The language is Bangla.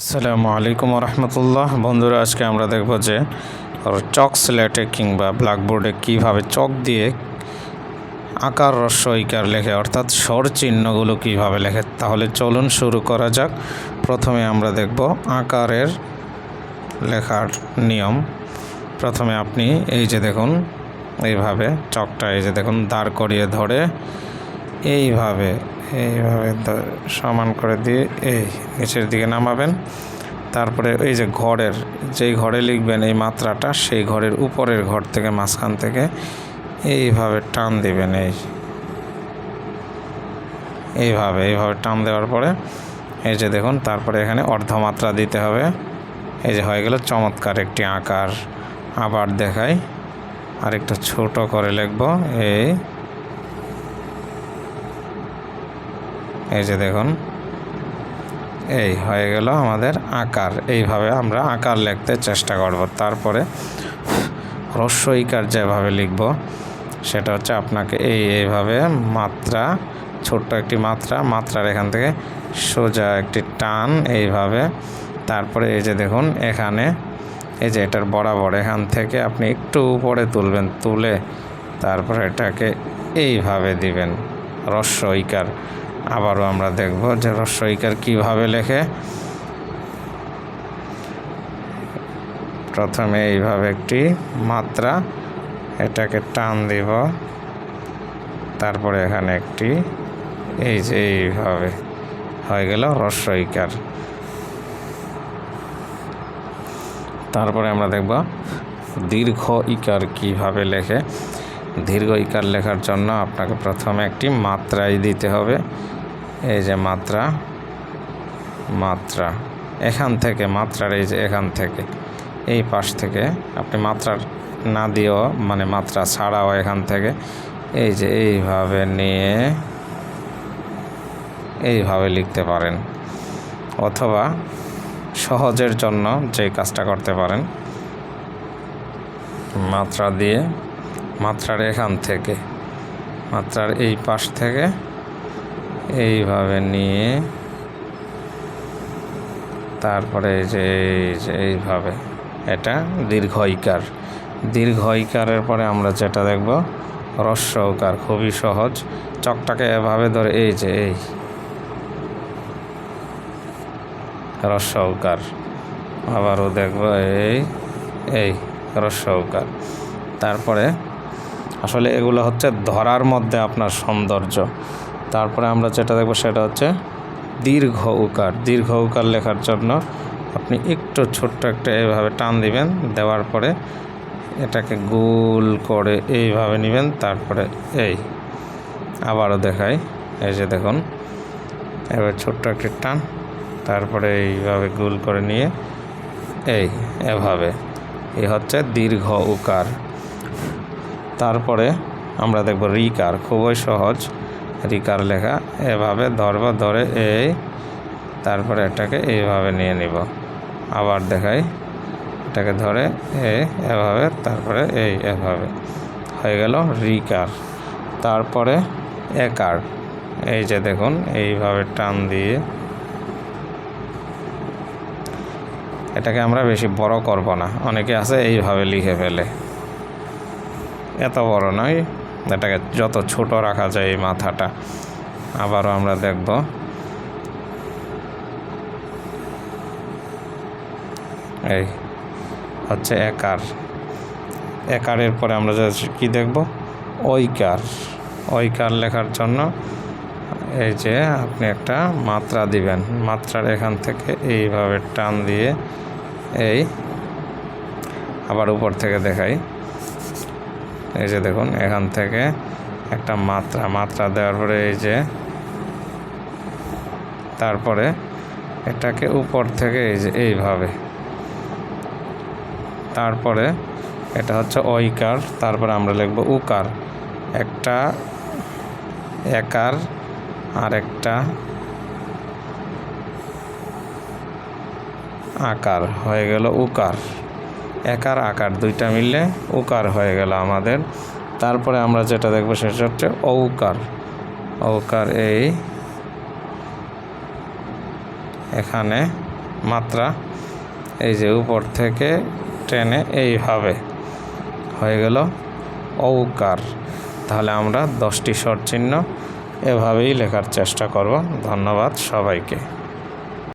আসসালামু আলাইকুম রহমতুল্লাহ বন্ধুরা, আজকে আমরা দেখব যে চক স্লেটে কিংবা ব্ল্যাকবোর্ডে কীভাবে চক দিয়ে আকার রস্য ইকার লেখে, অর্থাৎ স্বর চিহ্নগুলো কীভাবে লেখে, তাহলে চলুন শুরু করা যাক। প্রথমে আমরা দেখব আকারের লেখার নিয়ম। প্রথমে আপনি এই যে দেখুন, এইভাবে চকটা এই যে দেখুন, দাঁড় করিয়ে ধরে, এইভাবে এইভাবে সমান করে দিয়ে এই নিচের দিকে নামাবেন। তারপরে এই যে ঘরের, যেই ঘরে লিখবেন এই মাত্রাটা, সেই ঘরের উপরের ঘর থেকে মাঝখান থেকে এইভাবে টান দিবেন এই। এইভাবে এইভাবে টান দেওয়ার পরে এই যে দেখুন, তারপরে এখানে অর্ধমাত্রা দিতে হবে। এই যে হয়ে গেল চমৎকার একটি আকার। আবার দেখাই আর একটু ছোট করে লিখব। এই এই যে দেখুন, এই হয়ে গেল আমাদের আকার। এইভাবে আমরা আকার লিখতে চেষ্টা করব। তারপরে হ্রস্বইকার যেভাবে লিখব, সেটা হচ্ছে আপনাকে এই এইভাবে মাত্রা, ছোট্ট একটি মাত্রা, মাত্রার এখান থেকে সোজা একটি টান এইভাবে। তারপরে এই যে দেখুন, এখানে এই যে এটার বরাবর এখান থেকে আপনি একটু উপরে তুলবেন, তুলে তারপরে এটাকে এইভাবে দিবেন রস্য ইকার আবারও আমরা দেখব যে রস্য ইকার কীভাবে লেখে। প্রথমে এইভাবে একটি মাত্রা এটাকে টান দিব। তারপরে এখানে একটি এই যে এইভাবে হয়ে গেল রস্য ইকার তারপরে আমরা দেখব দীর্ঘ ইকার কীভাবে লেখে। দীর্ঘ ইকার লেখার জন্য আপনাকে প্রথমে একটি মাত্রাই দিতে হবে। এই যে মাত্রা মাত্রা, এখান থেকে মাত্রার এই যে এখান থেকে, এই পাশ থেকে আপনি মাত্রার না দিয়েও মানে মাত্রা ছাড়াও এখান থেকে, এই যে এইভাবে নিয়ে, এইভাবে লিখতে পারেন। অথবা সহজের জন্য যে কাজটা করতে পারেন, মাত্রা দিয়ে, মাত্রার এখান থেকে, মাত্রার এই পাশ থেকে এইভাবে নিয়ে তারপরে যে, এই যে, এইভাবে। এটা দীর্ঘ ইকার দীর্ঘ ইকারের পরে আমরা যেটা দেখব রস্য উকার খুবই সহজ। চকটাকে এভাবে ধরে, এই যে, এই। রস্য উকার আবারও দেখব, এই এই রস্য উকার তারপরে আসলে এগুলো হচ্ছে ধরার মধ্যে আপনার সৌন্দর্য। তারপরে আমরা যেটা দেখব সেটা হচ্ছে দীর্ঘ উকার। দীর্ঘ উকার লেখার জন্য আপনি একটু ছোট্ট একটা এইভাবে টান দিবেন, দেওয়ার পরে এটাকে গোল করে এইভাবে নেবেন, তারপরে এই আবারও দেখাই। এই যে দেখুন এবার ছোট্ট একটি টান, তারপরে এইভাবে গোল করে নিয়ে এই এভাবে। এই হচ্ছে দীর্ঘ উকার। তারপরে আমরা দেখব রিকার। খুবই সহজ। রিকার লেখা, এভাবে ধরব ধরে এই, তারপরে এটাকে এইভাবে নিয়ে নিব। আবার দেখাই, এটাকে ধরে এ, এভাবে, তারপরে এই, এভাবে। হয়ে গেল রিকার। তারপরে একার। এই যে দেখুন, এইভাবে টান দিয়ে এটাকে আমরা বেশি বড় করব না। অনেকে আছে এইভাবে লিখে ফেলে। এত বড় নয়। এটাকে যত ছোট রাখা যায় এই মাথাটা। আবারও আমরা দেখব। এই হচ্ছে একার। একারের পরে আমরা কি দেখব? ঐকার। ঐকার লেখার জন্য এই যে আপনি একটা মাত্রা দিবেন। মাত্রার এখান থেকে এইভাবে টান দিয়ে এই আবার উপর থেকে দেখাই। এই যে দেখুন, এখান থেকে একটা মাত্রা মাত্রা দেওয়ার পরে এই যে তারপরে এটাকে উপর থেকে এই যে এইভাবে। তারপরে এটা হচ্ছে ঐকার, তারপরে আমরা লিখব উকার। একটা একার আর একটা আকার, হয়ে গেল উকার। একার আকার দুইটা মিললে উকার হয়ে গেল আমাদের। তারপরে আমরা যেটা দেখব সেটা হচ্ছে ঔকার ঔকার এই এখানে মাত্রা এই যে উপর থেকে টেনে এইভাবে হয়ে গেল ঔকার তাহলে আমরা দশটি স্বর চিহ্ন এভাবেই লেখার চেষ্টা করব। ধন্যবাদ সবাইকে।